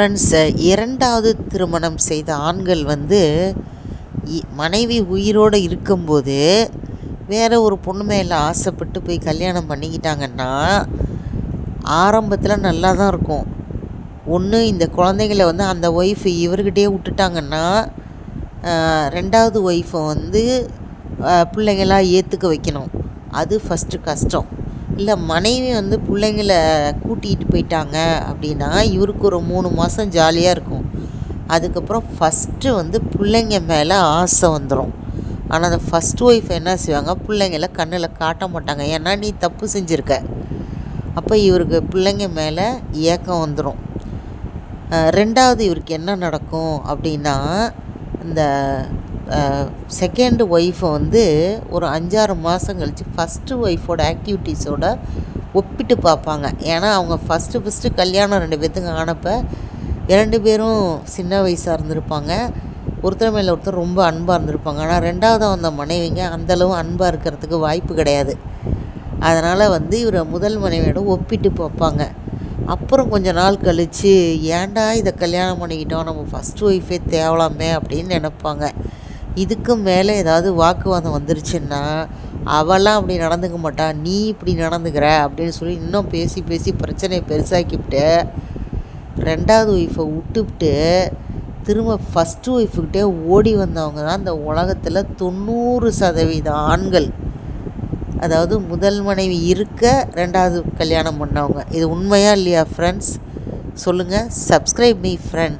Friends இரண்டாவது திருமணம் செய்த ஆண்கள் வந்து மனைவி உயிரோடு இருக்கும்போது வேறு ஒரு பொண்ணு மேலே ஆசைப்பட்டு போய் கல்யாணம் பண்ணிக்கிட்டாங்கன்னா ஆரம்பத்தில் நல்லா தான் இருக்கும். ஒன்று இந்த குழந்தைங்கள வந்து அந்த ஒய்ஃப் இவர்கிட்டயே விட்டுட்டாங்கன்னா ரெண்டாவது ஒய்ஃபை வந்து பிள்ளைங்களாக ஏற்றுக்க வைக்கணும். அது ஃபஸ்ட்டு கஷ்டம். இல்லை மனைவி வந்து பிள்ளைங்கள கூட்டிகிட்டு போயிட்டாங்க அப்படின்னா இவருக்கு ஒரு மூணு மாதம் ஜாலியாக இருக்கும். அதுக்கப்புறம் ஃபஸ்ட்டு வந்து பிள்ளைங்க மேலே ஆசை வந்துடும் ஆனால் அந்த ஃபஸ்ட் ஒய்ஃப் என்ன செய்வாங்க? பிள்ளைங்கள கண்ணில் காட்ட மாட்டாங்க. ஏன்னா நீ தப்பு செஞ்சுருக்க. அப்போ இவருக்கு பிள்ளைங்க மேலே ஏக்கம் வந்துடும் ரெண்டாவது இவருக்கு என்ன நடக்கும் அப்படின்னா இந்த செகண்டு ஒய்ஃபை வந்து ஒரு அஞ்சாறு மாதம் கழித்து ஃபஸ்ட்டு ஒய்ஃபோட ஆக்டிவிட்டீஸோட ஒப்பிட்டு பார்ப்பாங்க. ஏன்னா அவங்க ஃபஸ்ட்டு ஃபஸ்ட்டு கல்யாணம் ரெண்டு பேர்த்துக்கு ஆனப்போ இரண்டு பேரும் சின்ன வயசாக இருந்திருப்பாங்க. ஒருத்தர் மேலே ஒருத்தர் ரொம்ப அன்பாக இருந்திருப்பாங்க. ஆனால் ரெண்டாவது வந்த மனைவிங்க அந்தளவு அன்பாக இருக்கிறதுக்கு வாய்ப்பு கிடையாது. அதனால் வந்து இவரை முதல் மனைவியோட ஒப்பிட்டு பார்ப்பாங்க. அப்புறம் கொஞ்ச நாள் கழித்து ஏன்டா இதை கல்யாணம் பண்ணிக்கிட்டோம்? நம்ம ஃபஸ்ட் ஒய்ஃபே தேவலாமே அப்படின்னு நினப்பாங்க. இதுக்கும் மேலே ஏதாவது வாக்குவாதம் வந்துருச்சுன்னா அவெல்லாம் அப்படி நடந்துக்க மாட்டான் நீ இப்படி நடந்துக்கிற அப்படின்னு சொல்லி இன்னும் பேசி பேசி பிரச்சனையை பெருசாக்கிவிட்டு ரெண்டாவது ஒய்ஃபை விட்டுவிட்டு திரும்ப ஃபஸ்ட்டு ஒய்ஃபுக்கிட்டே ஓடி வந்தவங்க தான் இந்த உலகத்தில் தொண்ணூறு சதவீத ஆண்கள். அதாவது முதல் மனைவி இருக்க ரெண்டாவது கல்யாணம் பண்ணவங்க. இது உண்மையாக இல்லையா ஃப்ரெண்ட்ஸ் சொல்லுங்கள் சப்ஸ்கிரைப் மீ ஃப்ரெண்ட்ஸ்